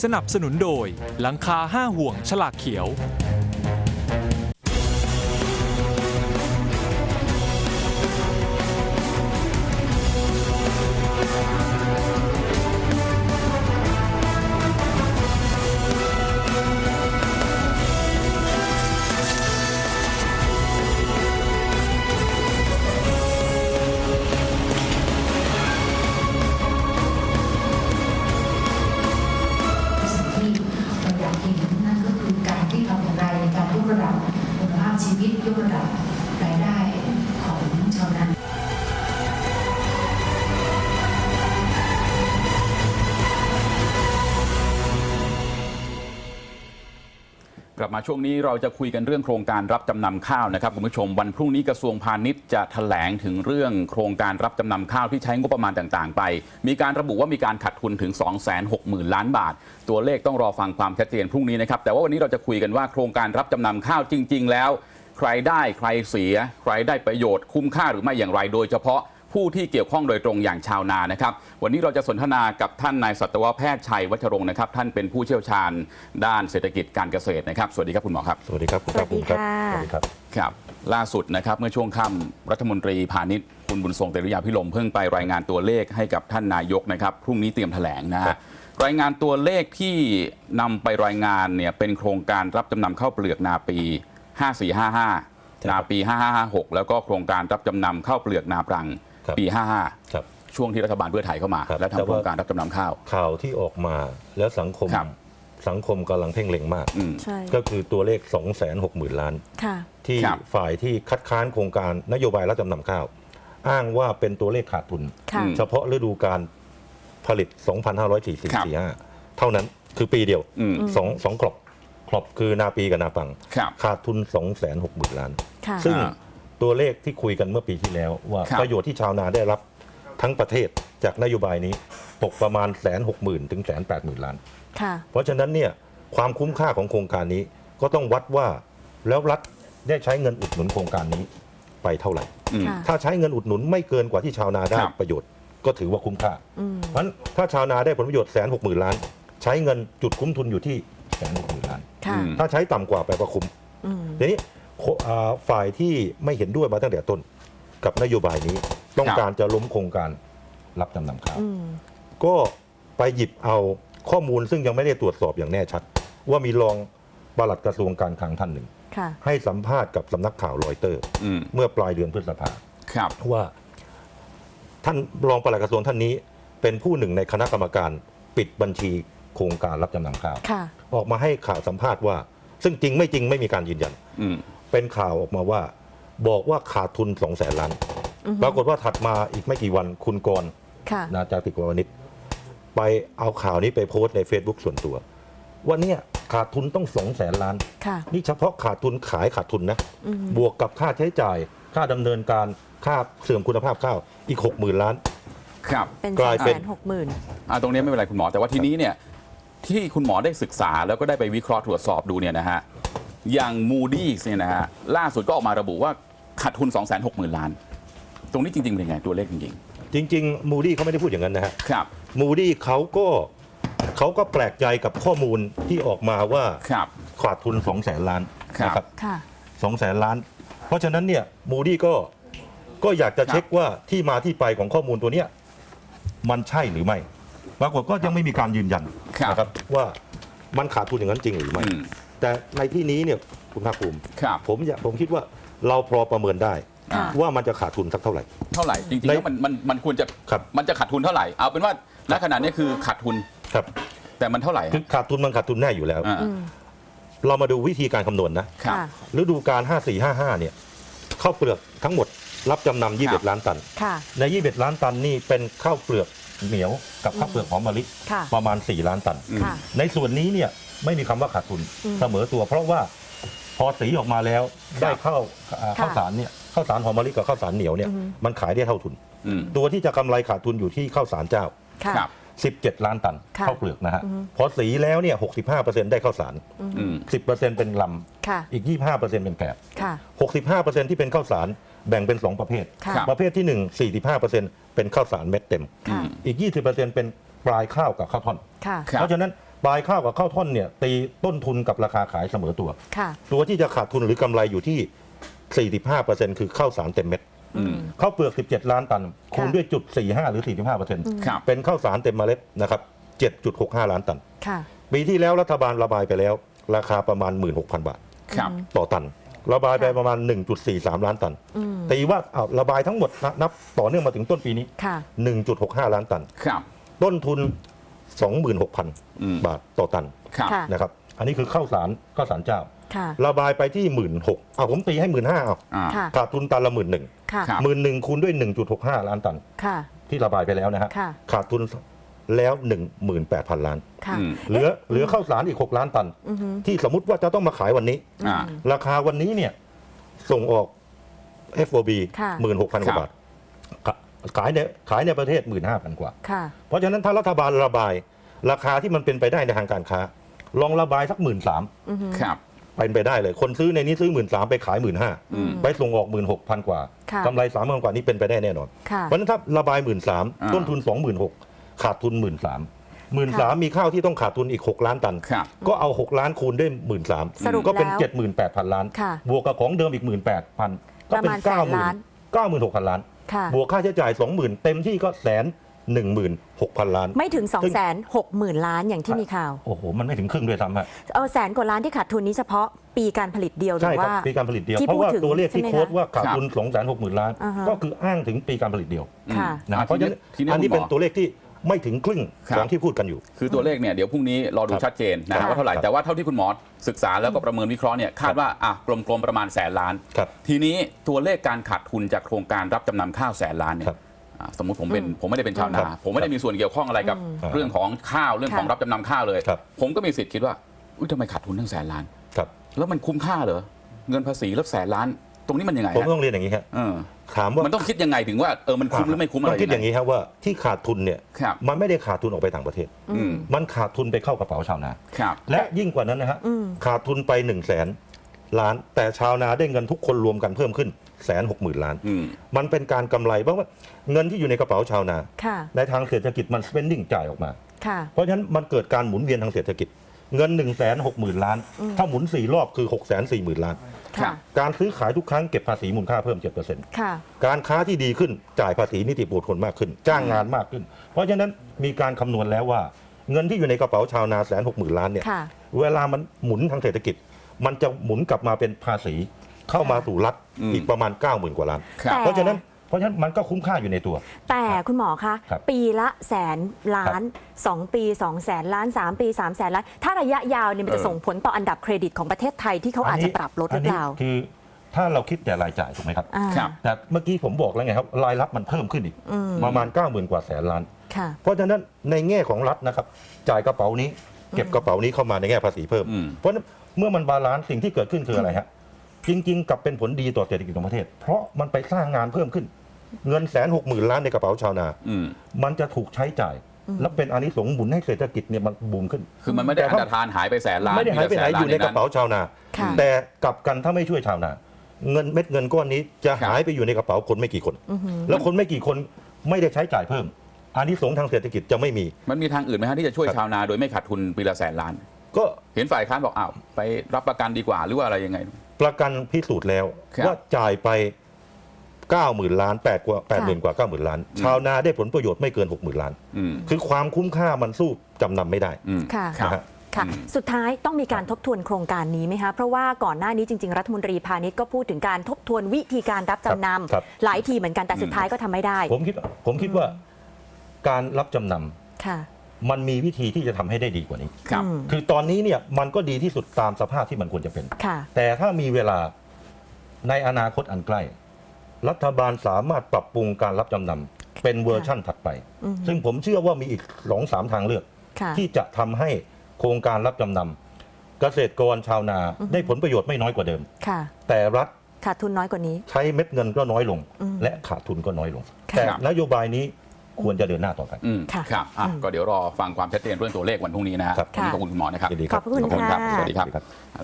สนับสนุนโดยหลังคาห้าห่วงฉลากเขียว ลับมาช่วงนี้เราจะคุยกันเรื่องโครงการรับจำนำข้าวนะครับคุณผู้ชมวันพรุ่งนี้กระทรวงพาณิชย์จะแถลงถึงเรื่องโครงการรับจำนำข้าวที่ใช้งบประมาณต่างๆ ไป มีการระบุว่ามีการขาดทุนถึง 260,000 ล้านบาท ตัวเลขต้องรอฟังความชัดเจนพรุ่งนี้นะครับแต่ว่าวันนี้เราจะคุยกันว่าโครงการรับจำนำข้าวจริง ๆ แล้ว ใครได้ใครเสีย ใครได้ประโยชน์คุ้มค่าหรือไม่อย่างไรโดยเฉพาะ ผู้ที่เกี่ยวข้องโดยตรงอย่างชาวนานะครับ วันนี้เราจะสนทนากับท่านนายสัตวแพทย์ชัยวัชรงค์นะครับ ท่านเป็นผู้เชี่ยวชาญด้านเศรษฐกิจการเกษตรนะครับ สวัสดีครับคุณหมอครับ สวัสดีครับคุณสวัสดีภาคภูมิรับค่ะสวัสดีครับครับ ล่าสุดนะครับเมื่อช่วงค่ำรัฐมนตรีพาณิชย์คุณบุญทรงเตรียพิลมเพิ่งไปรายงานตัวเลขให้กับท่านนายกนะครับพรุ่งนี้เตรียมแถลงนะครัฮะบรายงานตัวเลขที่นำไปรายงานเนี่ยเป็นโครงการรับจำนำข้าวเปลือกนาปี 5455 นาปี 5556 แล้วก็โครงการรับจำนำข้าวเปลือกนาปรังครับ ปี ครับ55 ช่วงที่รัฐบาลเพื่อไทยเข้ามา ครับแล้วทำแต่โคว่ารงการรับจำนำข้าว ข่าวที่ออกมาแล้วสังคมครับ สังคมกำลังเพ่งเล็งมาก อืม ใช่ ก็คือตัวเลข 2 6 0 0 0 0 ล้าน ค่ะ ที่ครับ ฝ่ายที่คัดค้านโครงการนโยบายรับจำนำข้าว อ้างว่าเป็นตัวเลขขาดทุน ค่ะอืมเฉพาะฤดูการผลิต ครับ2544-45 เท่านั้นคือปีเดียวอืม สองสองกรอบกรอบคือนาปีกับนาปัง ครับ ขาดทุน 2 6 0 0 0 0 ล้าน ค่ะ ซึ่งอ่า ตัวเลขที่คุยกันเมื่อปีที่แล้ว ว่าครับ ประโยชน์ที่ชาวนาได้รับทั้งประเทศจากนโยบายนี้ตกประมาณแสนหกหมื่นถึงแสนแปดหมื่นล้าน ค่ะ เพราะฉะนั้นเนี่ยความคุ้มค่าของโครงการนี้ก็ต้องวัดว่าแล้วรัฐได้ใช้เงินอุดหนุนโครงการนี้ไปเท่าไหร่ อืม ค่ะ ถ้าใช้เงินอุดหนุนไม่เกินกว่าที่ชาวนาได้ครับ ประโยชน์ก็ถือว่าคุ้มค่า อืม เพราะฉะนั้นถ้าชาวนาได้ผลประโยชน์แสนหกหมื่นล้าน ใช้เงินจุดคุ้มทุนอยู่ที่แสนหกหมื่นล้าน ค่ะอืมถ้าใช้ต่ำกว่าแปลว่าคุ้มอืม ทีนี้โคอ่า ฝ่ายที่ไม่เห็นด้วยมาตั้งแต่ต้นกับนโยบายนี้ ต้องครับการจะล้มโครงการรับจำนำข้าวอืมก็ไปหยิบเอาข้อมูลซึ่งยังไม่ได้ตรวจสอบอย่างแน่ชัด ว่ามีรองปลัดกระทรวงการคลังท่านหนึ่งค่ะให้สัมภาษณ์กับสำนักข่าวรอยเตอร์อืมเมื่อปลายเดือนพฤษภาครับว่า ท่านรองปลัดกระทรวงท่านนี้ เป็นผู้หนึ่งในคณะกรรมการปิดบัญชีโครงการรับจำนำข้าวค่ะออกมาให้ข่าวสัมภาษณ์ว่า ซึ่งจริงไม่จริงไม่มีการยืนยันอืม เป็นข่าวออกมาว่า บอกว่าขาดทุน2องแสนล้านอือฮึปรากฏว่าถัดมาอีกไม่กี่วันคุณกรณ์ค่ะนาจาติกวานิชไปเอาข่าวนี้ไปโพสต์ใน Facebook ส่วนตัว ว่าเนี่ยขาดทุนต้องสองแสนล้านค่ะนี่เฉพาะขาดทุนขายขาดทุนนะอืมบวกกับค่าใช้จ่าย ค่าดำเนินการค่าเสื่อมคุณภาพข้าวอีก6 0,000ล้าน ครับเป็นกลายสองเป็แสนนหกหมื่นอ่าตรงนี้ไม่เป็นไรคุณหมอแต่ว่าทีนี้เนี่ยที่คุณหมอได้ศึกษาแล้วก็ได้ไปวิเคราะห์ตรวจสอบดูเนี่ยนะฮะ อย่างมูดี้เนี่ยนะฮะล่าสุดก็ออกมาระบุว่าขาดทุน 2 6 0 0 0 0 ล้าน ตรงนี้จริง ๆ เป็นยังไงตัวเลขจริง จริงๆมูดี้เขาไม่ได้พูดอย่างนั้นนะฮะๆ ครับ มูดี้เขาก็เขาก็แปลกใจกับข้อมูลที่ออกมาว่าครับ ขาดทุน 2 0 0แสนล้านครับ นะครับ ค่ะ สองแสนล้าน เพราะฉะนั้นเนี่ยมูดี้ก็ก็อยากจะเช็คว่าที่มาที่ไปของข้อมูลตัวเนี้ยมันใช่หรือไม่ ปรากฏก็ยังไม่มีการยืนยันครับ นะครับว่ามันขาดทุนอย่างนั้นจริงหรือไม่ อืม แต่ในที่นี้เนี่ยคุณภาคภูมิครับผมอยากผมคิดว่าเราพอประเมินได้ อ่า ว่ามันจะขาดทุนสักเท่าไหร่ เท่าไหร่จริงๆในแล้วมันมันมันควรจะครับ มันจะขาดทุนเท่าไหร่เอาเป็นว่าณขณะนี้คือขาดทุนครับแต่มันเท่าไหร่คือขาดทุนมันขาดทุนแน่อยู่แล้ว อ่าอืมเรามาดูวิธีการคำนวณนะ ครับ ค่ะฤดูกาล5455 เนี่ยข้าวเปลือกทั้งหมดรับจำนำครับ21 ล้านตัน ค่ะ ใน 21 ล้านตันนี่เป็นข้าวเปลือก เหนียวกับข้าวเปลือกหอมมะลิค่ะประมาณ 4 ล้านตันอืมค่ะในส่วนนี้เนี่ยไม่มีคำว่าขาดทุนอืมเสมอตัว เพราะว่าพอสีออกมาแล้วครับได้ข้าวอ่าค่ะข้าวสารเนี่ยข้าวสารหอมมะลิกับข้าวสารเหนียวเนี่ยอือฮึมันขายได้เท่าทุนอืมตัวที่จะกำไรขาดทุนอยู่ที่ข้าวสารเจ้าค่ะครับ 17 ล้านตันค่ะข้าวเปลือกนะฮะอือฮึพอสีแล้วเนี่ย65%ได้ข้าวสาร อืม 10%เป็นลค่ะำ อีก 25%เป็นแกบค่ะ 65%ที่เป็นข้าวสารแบ่งเป็น 2 ประเภท ค่ะครับประเภทที่ 1 45%เป็นข้าวสารเม็ดเต็ม ค่ะ อีก 20%เป็นปลายข้าวกับข้าวท่อน ค่ะ ครับ เพราะฉะนั้นปลายข้าวกับข้าวท่อนเนี่ยตีต้นทุนกับราคาขายเสมอตัว ค่ะ ตัวที่จะขาดทุนหรือกำไรอยู่ที่ 45%คือข้าวสารเต็มเม็ดอืม ข้าวเปลือก 17 ล้านตัน คูณด้วยจุด 45 หรือ 45%ครับ เป็นข้าวสารเต็มเมล็ดนะครับ 7.65 ล้านตัน ค่ะ ปีที่แล้วรัฐบาลระบายไปแล้ว ราคาประมาณ 16,000 บาท ครับ ต่อตัน ระบายไปประมาณ 1.43 ล้านตัน อืมตีว่าอ้าวระบายทั้งหมดนับนับต่อเนื่องมาถึงต้นปีนี้ ค่ะ 1.65 ล้านตัน ครับ ต้นทุนอืม26,000บาทต่อตันครับ ค่ะ นะครับ อันนี้คือข้าวสารข้าวสารเจ้า ค่ะ ระบายไปที่16,000เอาผมตีให้15,000เอาอ่า ค่ะ ขาดทุนตันละหมื่นหนึ่งค่ะครับ หมื่นหนึ่งคูณด้วย1.65ล้านตัน ค่ะ ที่ระบายไปแล้วนะฮะ ค่ะ ขาดทุนแล้ว18,000ล้าน ค่ะ อืม เหลือเหลือข้าวสารอีก6ล้านตัน อือฮึที่สมมติว่าจะต้องมาขายวันนี้ อ่า ราคาวันนี้เนี่ยส่งออก FOB ค่ะ 16,000กว่าบาทขาขายในขายในประเทศ 15,000 กว่า ค่ะ เพราะฉะนั้นถ้ารัฐบาลระบาย ราคาที่มันเป็นไปได้ในทางการค้า ลองระบายสักหมื่นสามอือฮึ ครับ เป็นไปได้เลย คนซื้อในนี้ซื้อหมื่นสามไปขายหมื่นห้าอืมไปส่งออกหมื่นหกพันกว่าค่ะกำไรสามพันกว่านี้เป็นไปได้แน่นอน ค่ะ เพราะฉะนั้นถ้าระบายหมื่นสามอ่า ต้นทุนสองหมื่นหกขาดทุนหมื่นสามหมื่นสามมีข้าวที่ต้องขาดทุนอีก 6 ล้านตัน ครับ ก็เอา 6 ล้านคูณด้วยหมื่นสามสรุปก็เป็น แล้วเจ็ดหมื่นแปดพันล้าน ค่ะบวกกับของเดิมอีกหมื่นแปดพันก็เป็ประนมาณเก้าแสนหมื่ล้านนเก้าหมื่นหกพันล้าน ค่ะ บวกค่าใช้จ่ายสองหมื่นเต็มที่ก็แสน หนึ่งหมื่นหกพันล้าน ไม่ถึง 2 6 0 0 0 0 ล้านอย่างที่มีข่าว โอ้โห มันไม่ถึงครึ่งด้วยซ้ำฮะเออแสนกว่าล้านที่ขาดทุนนี้เฉพาะปีการผลิตเดียวหรืใช่อครับว่าปีการผลิตเดียว ที่เพราะว่าพูดถึงตัวเลขที่ใช่ไหมโค้ดคะว่าขาดทุน2องแสนหกหมื่นล้าน อ่าฮะ ก็คืออ้างถึงปีการผลิตเดียวค่ะ นะอ่เพราะฉะนั้นทีนี้อันนี้คุณหมอเป็นตัวเลขที่ไม่ถึงครึ่งครับ ของที่พูดกันอยู่ คือตัวเลขเนี่ยเดี๋ยวพรุ่งนี้รอดูครับชัดเจนนะครัฮะบว่าเท่าไหร่ ครับแต่ว่าเท่าที่คุณหมอศึกษาแล้วก็ประเมินวิเคราะห์เนี่ยคาดว่าอะกลมๆประมาณแสนล้าน ครับทีนี้ตัวเลขการขาดทุนจากโครงการรับจำนำข้าวแสนล้านเนี่ครัยบอ่า สมมติผมเป็นผมไม่ได้เป็นชาวครันาบผมไม่ได้มีส่วนเกี่ยวข้องอะไรกับอืมเรื่องของข้าวเรื่องของค่ะรับจำนำข้าวเลยครับผมก็มีสิทธิ์คิดว่าอุ้ยทำไมขาดทุนตั้งแสนล้านครับแล้วมันคุ้มค่าเหรอเงินภาษีแล้วแสนล้าน ตรงนี้มันยังไงผมฮะต้องเรียนอย่างนี้ครับเออถามว่ามันต้องคิดยังไงถึงว่าเออมันคุ้มหรือไม่คุ้มอะไรต้องคิดอย่างนี้ครับว่าที่ขาดทุนเนี่ยครับมันไม่ได้ขาดทุนออกไปต่างประเทศอืมมันขาดทุนไปเข้ากระเป๋าชาวนาครับและยิ่งกว่านั้นนะฮะอืมขาดทุนไป1นึ่งแสน ล้าน แต่ชาวนาได้เงินทุกคนรวมกันเพิ่มขึ้นแสนหกหมื่นล้าน อืม มันเป็นการกำไรเพราะว่าเงินที่อยู่ในกระเป๋าชาวนา ค่ะ ในทางเศรษฐกิจมัน spending จ่ายออกมา ค่ะ เพราะฉะนั้นมันเกิดการหมุนเวียนทางเศรษฐกิจ เงิน1นึ่งแสนหกหมื่นล้าน ถ้าหมุน 4 รอบคือ6กแสนสี่หมื่นล้าน ครัค่ะ บ การซื้อขายทุกครั้งเก็บภาษีมูลค่าเพิ่ม 7%ค่ะ การค้าที่ดีขึ้นจ่ายภาษีนิติบุคคลมากขึ้น จ้างงานมากขึ้น เพราะฉะนั้นมีการคำนวณแล้วว่า เงินที่อยู่ในกระเป๋าชาวนาแสนหกหมื่นล้านเนี่ยค่ะ เวลามันหมุนทางเศรษฐกิจ มันจะหมุนกลับมาเป็นภาษีเข้ามาสู่รัฐอืมอีกประมาณ 9 0,000 กว่าล้าน ครับแต่เพราะฉะนั้นเพราะฉะนั้นมันก็คุ้มค่าอยู่ในตัว แต่คุณหมอคะ ครับปีละแสนล้าน 2 ปี 2 แสนล้าน 3 ปี 3 แสนล้าน ถ้าระยะยาวเนี่ยมันจะเออส่งผลต่ออันดับเครดิตของประเทศไทยที่เขาอาจจะปรับลดหรือเปล่านนี้คือถ้าเราคิดแต่รายจ่ายถูกไหมครับ อ่าครับ แต่เมื่อกี้ผมบอกแล้วไงครับรายรับมันเพิ่มขึ้นอีกอืมประมาณ 9 0,000 กว่าแสนล้าน ค่ะ เพราะฉะนั้นในแง่ของรัฐนะครับ จ่ายกระเป๋านี้ เก็บกระเป๋านี้เข้ามาในแง่ภาษีเพิ่มอืมเพราะฉะนั้นเมื่อมันบาลานซ์สิ่งที่เกิดขึ้นคืออะไรฮะจริง ๆกลับเป็นผลดีต่อเศรษฐกิจของประเทศ เพราะมันไปสร้างงานเพิ่มขึ้น เงินแสนหกหมื่นล้านในกระเป๋าชาวนาอืมมันจะถูกใช้จ่าย และเป็นอานิสงส์หมุนให้เศรษฐกิจเนี่ยมันบูมขึ้น คือมันไม่ได้แต่อัถ้านตรธานหายไปแสนล้านไม่ได้หายไปไหนมีแต่แสอยู่ในกระเป๋าชาวนาค่ะแต่กลับกันถ้าไม่ช่วยชาวนา เงินเม็ดเงินก้อนนี้จะครับหายไปอยู่ในกระเป๋าคนไม่กี่คนอือหือแล้วคนไม่กี่คนไม่ได้ใช้จ่ายเพิ่ม อานิสงส์ทางเศรษฐกิจจะไม่มี มันมีทางอื่นไหมฮะที่จะช่วยครับชาวนาโดยไม่ขาดทุนปีละแสนล้าน ก็เห็นฝ่ายค้านบอกอ้าวไปรับประกันดีกว่าหรือว่าอะไรยังไง ประกันพิสูจน์แล้วครับ ว่าจ่ายไป 9 0,000 ล้าน8กว่า8 0,000กว่า90,000 ล้าน ชาวนาได้ผลประโยชน์ไม่เกิน 60,000 ล้าน อืมคือความคุ้มค่ามันสู้จำนำไม่ได้ อืม ค่ะ ครับนะฮะค่ะอืมสุดท้ายต้องมีการทบทวนโครงการนี้ไหมคะ เพราะว่าก่อนหน้านี้จริง ๆ รัฐมนตรีพาณิชย์ก็พูดถึงการทบทวนวิธีการรับจำนครับำหลายทีเหมือนกันแต่สุดท้ายก็ทำไม่ได้ ผมคิดผมคิดว่า การรับจำนค่ะำมันมีวิธีที่จะทำให้ได้ดีกว่านี้ครับอืมคือตอนนี้เนี่ยมันก็ดีที่สุดตามสภาพที่มันควรจะเป็นค่ะแต่ถ้ามีเวลาในอนาคตอันใกล้ รัฐบาลสามารถปรับปรุงการรับจำนำเป็นเวอร์ชั่นถัดไปอืมซึ่งผมเชื่อว่ามีอีกสองสามทางเลือกค่ะที่จะทำให้โครงการรับจำนำเกษตรกรชาวนาได้ผลประโยชน์ไม่น้อยกว่าเดิมค่ะแต่รัฐขาดทุนน้อยกว่านี้ ใช้เม็ดเงินก็น้อยลงอืมและขาดทุนก็น้อยลงค่ะแต่นโยบายนี้ ควรจะเดินหน้าต่อไป ค่ะครับก็เดี๋ยวรอฟังความชัดเจนเรื่องตัวเลขวันพรุ่งนี้นะครับนนี้ขอบคุณคุณหมอนะครับ ยินดีขอบคุณขอบคุณครับสวัสดีครับ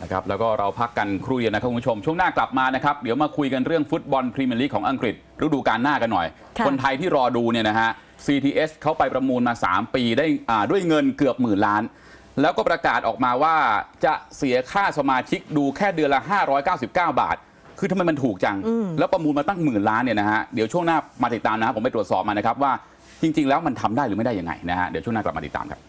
นะครับ แล้วก็เราพักกันครู่เดียวนะครับคุณผู้ชม ช่วงหน้ากลับมานะครับ เดี๋ยวมาคุยกันเรื่องฟุตบอลพรีเมียร์ลีกของอังกฤษ ฤดูกาลหน้ากันหน่อยคนไทยที่รอดูเนี่ยนะฮะ CTS เขาไปประมูลมา 3 ปีได้ด้วยเงินเกือบหมื่นล้าน แล้วก็ประกาศออกมาว่าจะเสียค่าสมาชิกดูแค่เดือนละ 599 บาท คือทำไมมันถูกจัง แล้วประมูลมาตั้งหมื่นล้านเนี่ยนะฮะ เดี๋ยวช่วงหน้ามาติดตามนะผมไปตรวจสอบมานะครับว่า จริง ๆ แล้วมันทำได้หรือไม่ได้ยังไงนะฮะเดี๋ยวช่วงหน้ากลับมาติดตามครับ